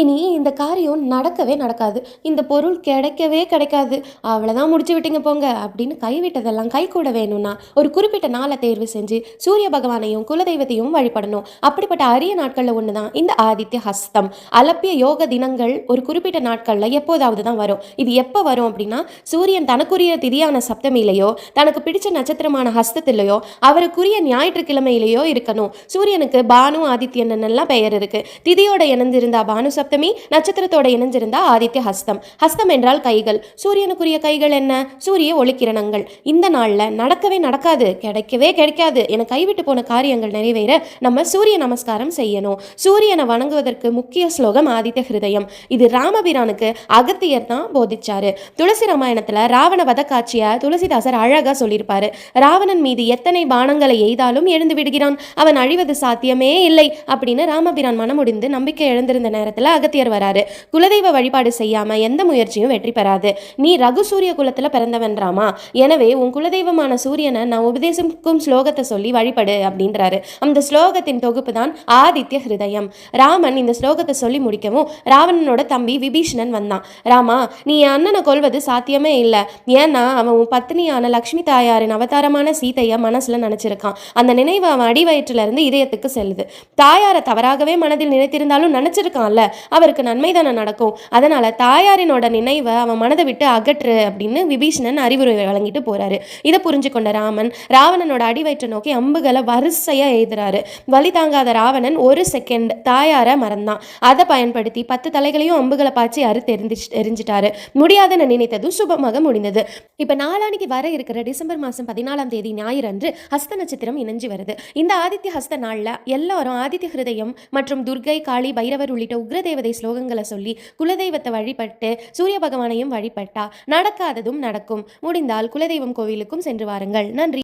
இனி இந்த காரியம் நடக்கவே நடக்காது. இந்த பொருள் கிடைக்கவே கிடைக்காது. அவ்வளோதான் முடிச்சு விட்டீங்க போங்க அப்படின்னு கைவிட்டதெல்லாம் கை கூட வேணும்னா ஒரு குறிப்பிட்ட நாளை தேர்வு செஞ்சு சூரிய பகவானையும் குலதெய்வத்தையும் வழிபடணும். அப்படிப்பட்ட அரிய நாட்களில் ஒன்று தான் இந்த ஆதித்ய ஹஸ்தம். அலப்பிய யோக தினங்கள் ஒரு குறிப்பிட்ட நாட்களில் எப்போதாவது தான் வரும். இது எப்போ வரும் அப்படின்னா சூரியன் தனக்குரிய திதியான சப்தமியிலையோ தனக்கு பிடிச்ச நட்சத்திரமான ஹஸ்தத்திலேயோ அவருக்குரிய ஞாயிற்றுக்கிழமையிலேயோ இருக்கணும். சூரியனுக்கு பானு ஆதித்யன் எல்லாம் பெயர் இருக்கு. திதியோட இணைந்திருந்தா பானு சப்தமி நட்சத்திரத்தோட இணைஞ்சிருந்தா ஆதித்ய ஹஸ்தம். ஹஸ்தம் என்றால் கைகள். சூரியனுக்குரிய கைகள் என்ன? சூரிய ஒளிக்கிரணங்கள். இந்த நாளில் நடக்கவே நடக்காது. கிடைக்கவே கிடைக்காது. என கைவிட்டு போன காரியங்கள் நிறைவேற நம்ம சூரிய நமஸ்காரம் செய்யணும். சூரியனை வணங்குவதற்கு முக்கிய ஸ்லோகம் ஆதித்ய ஹிருதயம். இது ராமபிரானுக்கு அகத்தியர் தான் போதிச்சாரு. துளசி ராமாயணத்துல ராவண வத காட்சியை துளசிதாசர் அழகா சொல்லியிருப்பாரு. ராவணன் மீது எத்தனை பானங்களை எய்தாலும் எழுந்து விடுகிறான். அவன் அழிவது சாத்தியமே இல்லை. அப்படின்னு ராமபிரான் மனமுடிந்து நம்பிக்கை எழுந்திருந்த நேரத்தில் அகத்தியர் வராரு. குலதெய்வ வழிபாடு செய்யாம எந்த முயற்சியும் வெற்றி பெறாது. நீ ரகு சூரிய குலத்துல பிறந்தவன் ராமா. எனவே உன் குலதெய்வமான சூரியனை நான் உபதேசிக்கும் ஸ்லோகத்தை சொல்லி வழிபடு அப்படின்றாரு. அந்த ஸ்லோகத்தின் தொகுப்பு தான் ஆதித்ய ஹிருதயம். ராமன் இந்த ஸ்லோகத்தை சொல்லி முடிக்கவும் ராவணனோட தம்பி விபீஷணன் வந்தான். ராமா நீ என் அண்ணனை கொல்வது சாத்தியமே இல்லை. ஏன்னா அவன் உன் பத்னியான லக்ஷ்மி தாயாரின் அவதாரமான சீதையை மனசுல நினைச்சிருக்கான். அந்த நினைவு அவன் அடிவயிற்றுல இருந்து இதயத்துக்கு செல்லுது. தாயாரை தவறாகவே மனதில் நினைத்திருந்தாலும் நினைச்சிருக்கான்ல. அவருக்கு நன்மை தானே நடக்கும். அதனால தாயாரினோட நினைவை அவன் மனதை விட்டு அகற்று அப்படின்னு விபீஷணன் அறிவுரை வழங்கிட்டு போறாரு. இதை புரிஞ்சு கொண்ட ராமன் ராவணனோட அடி வயிற்றை நோக்கி அம்புகளை வரிசையா எழுதுறாரு வலி தாங்காத ராவணன் ஒரு செகண்ட் தாயாரை மறந்தான். அதை பயன்படுத்தி பத்து தலைகளையும் அம்புகளை பாய்ச்சி அறுத்து எரிஞ்சிச்சு எரிஞ்சிட்டாரு. முடியாதுன்னு நினைத்ததும் சுபமாக முடிந்தது. இப்போ நாளானிக்கு வர இருக்கிற டிசம்பர் மாதம் பதினாலாம் தேதி ஞாயிறு அன்று ஹஸ்த நட்சத்திரம் இணைஞ்சு வருது. இந்த ஆதித்ய ஹஸ்த நாளில் எல்லாரும் ஆதித்ய ஹிருதயம் மற்றும் துர்கை காளி பைரவர் உள்ளிட்ட குலதெய்வதை ஸ்லோகங்களை சொல்லி குலதெய்வத்தை வழிபட்டு சூரிய பகவானையும் வழிபட்டா நடக்காததும் நடக்கும். முடிந்தால் குலதெய்வம் கோவிலுக்கும் சென்று வாருங்கள். நன்றி.